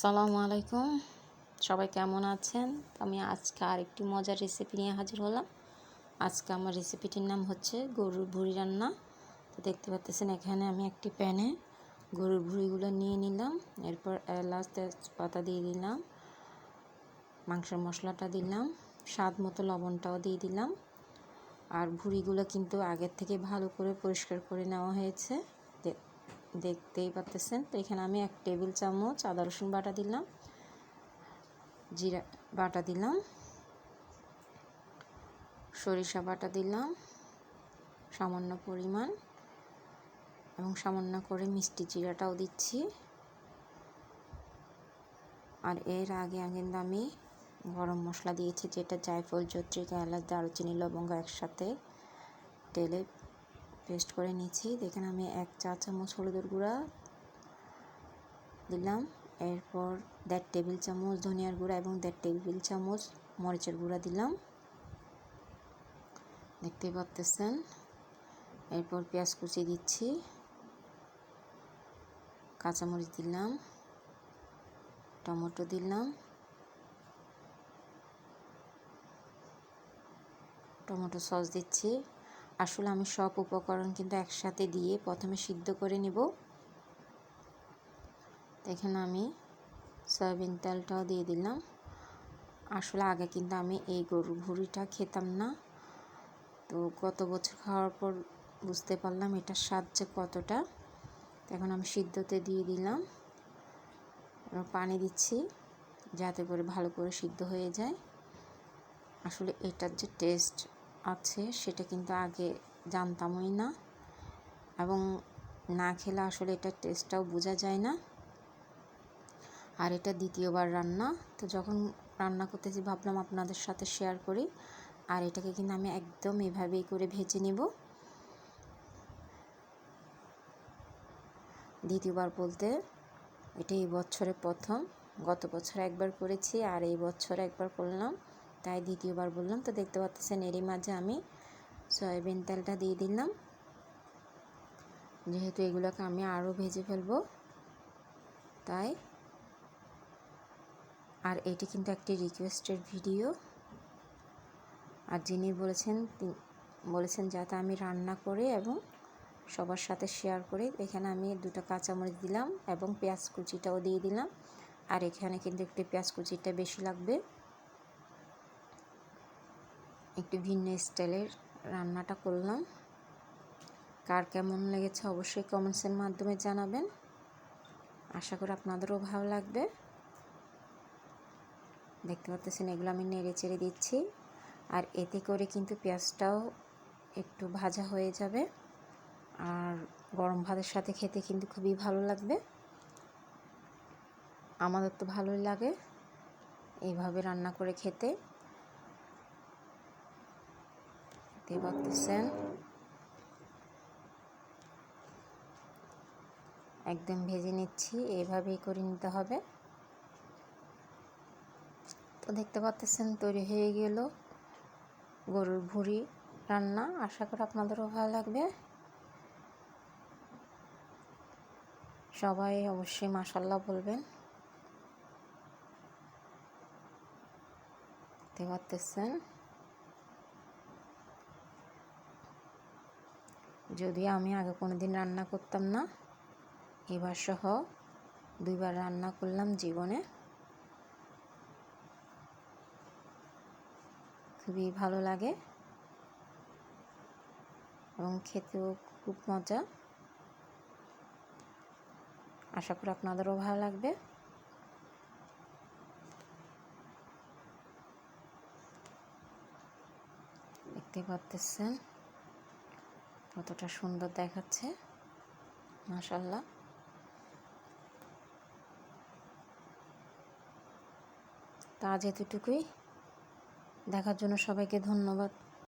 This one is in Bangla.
সালামু আলাইকুম। সবাই কেমন আছেন? আমি আজকে আরেকটি মজার রেসিপি নিয়ে হাজির হলাম। আজকে আমার রেসিপিটির নাম হচ্ছে গরুর ভুড়ি রান্না। তো দেখতে পাচ্ছেন এখানে আমি একটি প্যানে গরুর ভুড়িগুলো নিয়ে নিলাম। এরপর এলাচ, তেজপাতা দিয়ে দিলাম, মাংসের মশলাটা দিলাম, স্বাদ মতো লবণটাও দিয়ে দিলাম। আর ভুড়িগুলো কিন্তু আগের থেকে ভালো করে পরিষ্কার করে নেওয়া হয়েছে। দেখতেই পাচ্তেছেন তো এখানে আমি এক টেবিল চামচ আদা, রসুন বাটা দিলাম। জিরা বাটা দিলাম। সরিষা বাটা দিলাম। সামান্য পরিমাণ এবং সামান্য করে মিষ্টি জিরাটাও দিচ্ছি। আর এর আগে আগে আমি গরম মশলা দিয়েছি, যেটা জায়ফল চত্রিকা এলাচ, দারুচিনি, লবঙ্গ একসাথে তেলে পেস্ট করে নিচ্ছি। দেখেন আমি এক চা চামচ হলুদের গুঁড়া দিলাম। এরপর দেড় টেবিল চামচ ধনিয়ার গুঁড়া এবং দেড় টেবিল চামচ মরিচের গুঁড়া দিলাম। দেখতেই পাচ্তেছেন এরপর পেঁয়াজ কুচি দিচ্ছি। কাঁচামরিচ দিলাম। টমেটো দিলাম। টমেটো সস দিচ্ছি। আসলে আমি সব উপকরণ কিন্তু একসাথে দিয়ে প্রথমে সিদ্ধ করে নিব। এখানে আমি সয়াবিন তেলটাও দিয়ে দিলাম। আসলে আগে কিন্তু আমি এই গরুর ভুড়িটা খেতাম না। তো গত বছর খাওয়ার পর বুঝতে পারলাম এটার স্বাদ যে কতটা। এখন আমি সিদ্ধতে দিয়ে দিলাম। পানি দিচ্ছি যাতে করে ভালো করে সিদ্ধ হয়ে যায়। আসলে এটার যে টেস্ট আছে, সেটা কিন্তু আগে জানতামই না। এবং না খেলে আসলে এটার টেস্টটাও বোঝা যায় না। আর এটা দ্বিতীয়বার রান্না। তো যখন রান্না করতেছি, ভাবলাম আপনাদের সাথে শেয়ার করি। আর এটাকে কিন্তু আমি একদম এভাবেই করে ভেজে নেব। দ্বিতীয়বার বলতে, এটা এই বছরে প্রথম। গত বছর একবার করেছি, আর এই বছর একবার করলাম। তাই দ্বিতীয়বার বললাম, তো দেখতে পাচ্ছেন এরই মাঝে আমি সয়াবিন তেলটা দিয়ে দিলাম। যেহেতু এগুলোকে আমি আরও ভেজে ফেলব, তাই। আর এটি কিন্তু একটি রিকোয়েস্টের ভিডিও আর যিনি বলেছেন বলেছেন যাতে আমি রান্না করে এবং সবার সাথে শেয়ার করে, এখানে আমি দুটো কাঁচামরিচ দিলাম এবং পেঁয়াজ কুচিটাও দিয়ে দিলাম। আর এখানে কিন্তু একটু পেঁয়াজ কুচিটা বেশি লাগবে। একটু ভিন্ন স্টাইলের রান্নাটা করলাম। কার কেমন লেগেছে অবশ্যই কমেন্টসের মাধ্যমে জানাবেন। আশা করি আপনাদেরও ভালো লাগবে। দেখতে পাচ্ছেন, এগুলো আমি নেড়ে চেড়ে দিচ্ছি। আর এতে করে কিন্তু পেঁয়াজটাও একটু ভাজা হয়ে যাবে। আর গরম ভাতের সাথে খেতে কিন্তু খুবই ভালো লাগবে। আমাদের তো ভালোই লাগে এইভাবে রান্না করে খেতে। দেখতে পাচ্ছেন একদম ভেজে নিচ্ছি এইভাবেই করে নিতে হবে। তো দেখতে পাচ্ছেন তৈরি হয়ে গেল গরুর ভুড়ি রান্না। আশা করি আপনাদেরও ভালো লাগবে। সবাই অবশ্যই মাসাল্লাহ বলবেন। দেখতে পাচ্ছেন যদিও আমি আগে কোনো দিন রান্না করতাম না, এবার সহ দুইবার রান্না করলাম জীবনে। খুবই ভালো লাগে এবং খেতেও খুব মজা। আশা করি আপনাদেরও ভালো লাগবে। দেখতে পাচ্ছেন কতটা সুন্দর দেখাচ্ছে। মাশাল্লাহ তা যেতুটুকুই। দেখার জন্য সবাইকে ধন্যবাদ।